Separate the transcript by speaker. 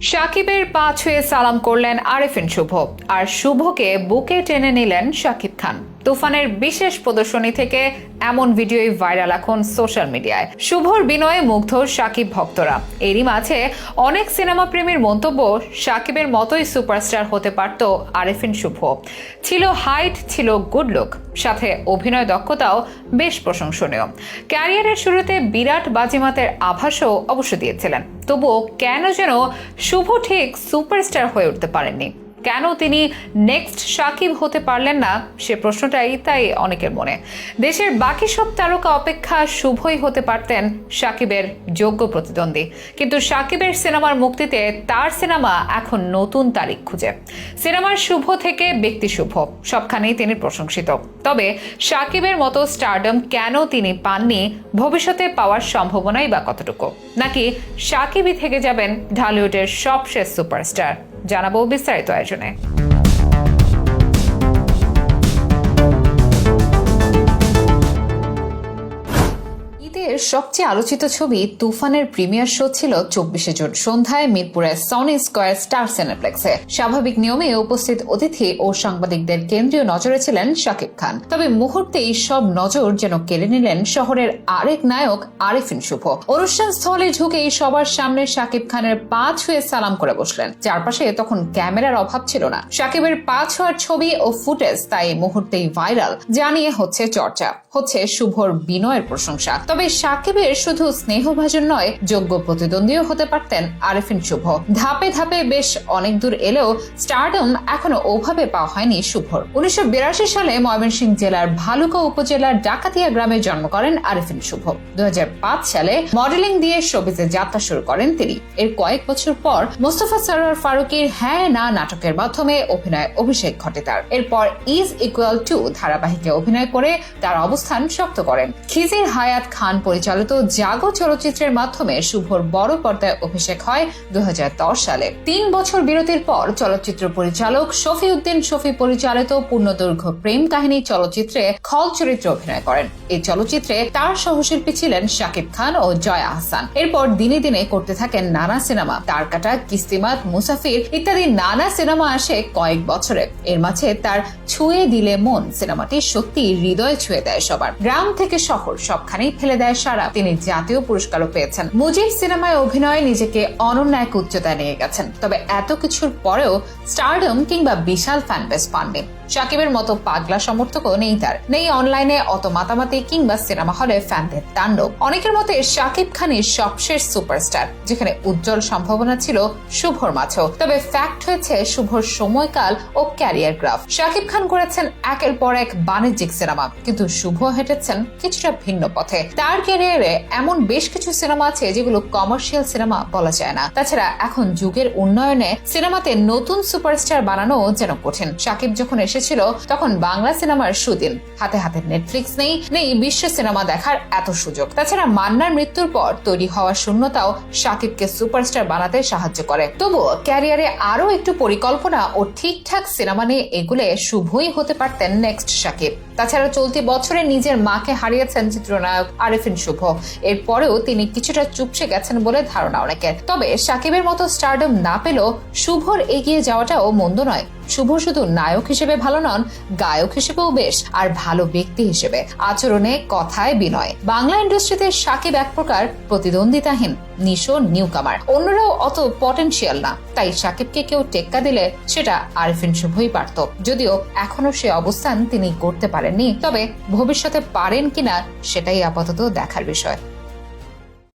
Speaker 1: সাকিবের পা ছুঁয়ে সালাম করলেন আরেফিন শুভ আর শুভকে বুকে টেনে নিলেন শাকিব খান। তুফানের বিশেষ প্রদর্শনী থেকে এমন ভিডিওই ভাইরাল এখন সোশ্যাল মিডিয়ায়। শুভর বিনয়ে মুগ্ধ সাকিব ভক্তরা। এরই মাঝে অনেক সিনেমা প্রেমীর মন্তব্য সাকিবের মতোই সুপারস্টার হতে পারত আরেফিন শুভ। ছিল হাইট, ছিল গুড লুক, সাথে অভিনয় দক্ষতাও বেশ প্রশংসনীয়। ক্যারিয়ারের শুরুতে বিরাট বাজিমাতের আভাসও অবশ্য দিয়েছিলেন। তবুও কেন যেন শুভ ঠিক সুপারস্টার হয়ে উঠতে পারেননি। কেন তিনি নেক্সট সাকিব হতে পারলেন না? সে প্রশ্নটাই তাই অনেকের মনে। দেশের বাকি সব তারকা অপেক্ষা শুভই হতে পারতেন সাকিবের যোগ্য প্রতিদ্বন্দ্বী। কিন্তু সাকিবের সিনেমার মুক্তিতে তার সিনেমা এখন নতুন তারিখ খুঁজে। সিনেমার শুভ থেকে ব্যক্তি শুভ, সবখানেই তিনি প্রশংসিত। তবে সাকিবের মতো স্টারডম কেন তিনি পাননি, ভবিষ্যতে পাওয়ার সম্ভাবনাই বা কতটুকু? নাকি সাকিবই থেকে যাবেন ঢালিউডের সবশেষ সুপারস্টার জানাব বিস্তারিত আয়োজনে। ঈদের সবচেয়ে আলোচিত ছবি তুফানের প্রিমিয়ার শো ছিল চব্বিশে জুন সন্ধ্যায় মিরপুরের সনি স্কয়ার স্টার সিনেপ্লেক্সে। স্বাভাবিক নিয়মে উপস্থিত অতিথি ও সাংবাদিকদের কেন্দ্রীয় নজরে ছিলেন শাকিব খান। তবে মুহূর্তেই সব নজর যেন কেড়ে নিলেন শহরের আরেক নায়ক আরিফিন শুভ। অনুষ্ঠান স্থলে ঢুকেই সবার সামনে শাকিব খানের পা ছুঁয়ে সালাম করে বসলেন। চারপাশে তখন ক্যামেরার অভাব ছিল না। শাকিবের পা ছোঁয়ার ছবি ও ফুটেজ তাই মুহূর্তেই ভাইরাল জানিয়ে হচ্ছে চর্চা। হচ্ছে শুভর বিনয়ের প্রশংসা। তবে সাকিবের শুধু স্নেহভাজন নয়, যোগ্য প্রতিদ্বন্দ্বীও হতে পারতেন আরিফিন শুভ। ধাপে ধাপে বেশ অনেক দূর এলেও স্টারডম এখনও ওভাবে পাওয়া হয়নি শুভর। উনিশশো সালে ময়মনসিংহ জেলার ভালুকা উপজেলার ডাকাতিয়া গ্রামে জন্ম করেন আরিফিন শুভ। দু সালে মডেলিং দিয়ে শোবিজে যাত্রা শুরু করেন তিনি। এর কয়েক বছর পর মোস্তফা সরোয়ার ফারুকের হ্যাঁ না নাটকের মাধ্যমে অভিনয় অভিষেক ঘটে তার। এরপর ইজ ইকুয়াল টু ধারাবাহিকে অভিনয় করে তার অবস্থান শক্ত করেন। খিজির হায়াত খান পরিচালিত জাগো চলচ্চিত্রের মাধ্যমে শুভর বড় পর্দায় অভিষেক হয় দু হাজার দশ সালে। তিন বছর বিরতির পর চলচ্চিত্র পরিচালক শফি উদ্দিন শফি পরিচালিত পূর্ণদৈর্ঘ্য প্রেম কাহিনী চলচ্চিত্রে খল চরিত্রে অভিনয় করেন। এই চলচ্চিত্রে তার সহশিল্পী ছিলেন শাকিব খান ও জয়া আহসান এরপর দিনে দিনে করতে থাকেন নানা সিনেমা। তার কাটা, কিস্তিমাত, মুসাফির ইত্যাদি নানা সিনেমা আসে কয়েক বছরে। এর মাঝে তার ছুঁয়ে দিলে মন সিনেমাটি সত্যি হৃদয় ছুঁয়ে দেয় সবার। গ্রাম থেকে শহর সবখানেই ফেলে দেয় সারা। তিনি জাতীয় পুরস্কারও পেয়েছেন। মুজিব সিনেমায় অভিনয়ে নিজেকে অনন্য এক উচ্চতায় নিয়ে গেছেন। তবে এত কিছুর পরেও স্টারডম কিংবা বিশাল ফ্যান বেস পাননি। সাকিবের মতো পাগলা সমর্থকও নেই তার। নেই অনলাইনে অত মাতামাতি কিংবা সিনেমা হলে ফ্যানদের তাণ্ডব। অনেকের মতে শাকিব খানের সবশেষ সুপারস্টার যেখানে উজ্জ্বল সম্ভাবনা ছিল শুভর মাঝেও। তবে ফ্যাক্ট হয়েছে শুভর সময়কাল ও ক্যারিয়ার গ্রাফ শাকিব খান করেছেন একের পর এক বাণিজ্যিক সিনেমা কিন্তু শুভ হেঁটেছেন কিছুটা ভিন্ন পথে। তার ক্যারিয়ারে এমন বেশ কিছু সিনেমা আছে যেগুলো কমার্শিয়াল সিনেমা বলা যায় না। তাছাড়া এখন যুগের উন্নয়নে সিনেমাতে নতুন সুপারস্টার বানানো যেন কঠিন। শাকিব যখন এসেছিল, তখন বাংলা সিনেমার সুদিন। হাতে হাতে নেটফ্লিক্স নেই নেই বিশ্ব সিনেমা দেখার এত সুযোগ। তাছাড়া মান্নার মৃত্যুর পর তৈরি হওয়া শূন্যতাও শাকিবকে সুপারস্টার বানাতে সাহায্য করে। তবুও ক্যারিয়ারে আরও একটু পরিকল্পনা ও ঠিকঠাক সিনেমা নিয়ে এগুলে শুভই হতে পারতেন নেক্সট সাকিব। তাছাড়া চলতি বছরে নিজের মাকে হারিয়েছেন চিত্রনায়ক আরিফিন শুভ। এরপরেও তিনি কিছুটা চুপসে গেছেন বলে ধারণা অনেকের। তবে সাকিবের মতো স্টারডম না পেলেও শুভর এগিয়ে যাওয়াটাও মন্দ নয়। শুভ শুধু নায়ক হিসেবে ভালো নন, গায়ক হিসেবেও বেশ, আর ভালো ব্যক্তি হিসেবে। আচরণে, কথায় বিনয়। বাংলা ইন্ডাস্ট্রিতে সাকিব এক প্রকার প্রতিদ্বন্দ্বিতাহীন, নিশো নিউ কামার অন্যরাও অত পটেনশিয়াল না, তাই সাকিবকে কেউ টেক্কা দিলে সেটা আরিফিন শুভই পারত। যদিও এখনও সে অবস্থান তিনি করতে পারেননি, তবে ভবিষ্যতে পারেন কিনা সেটাই আপাতত দেখার বিষয়।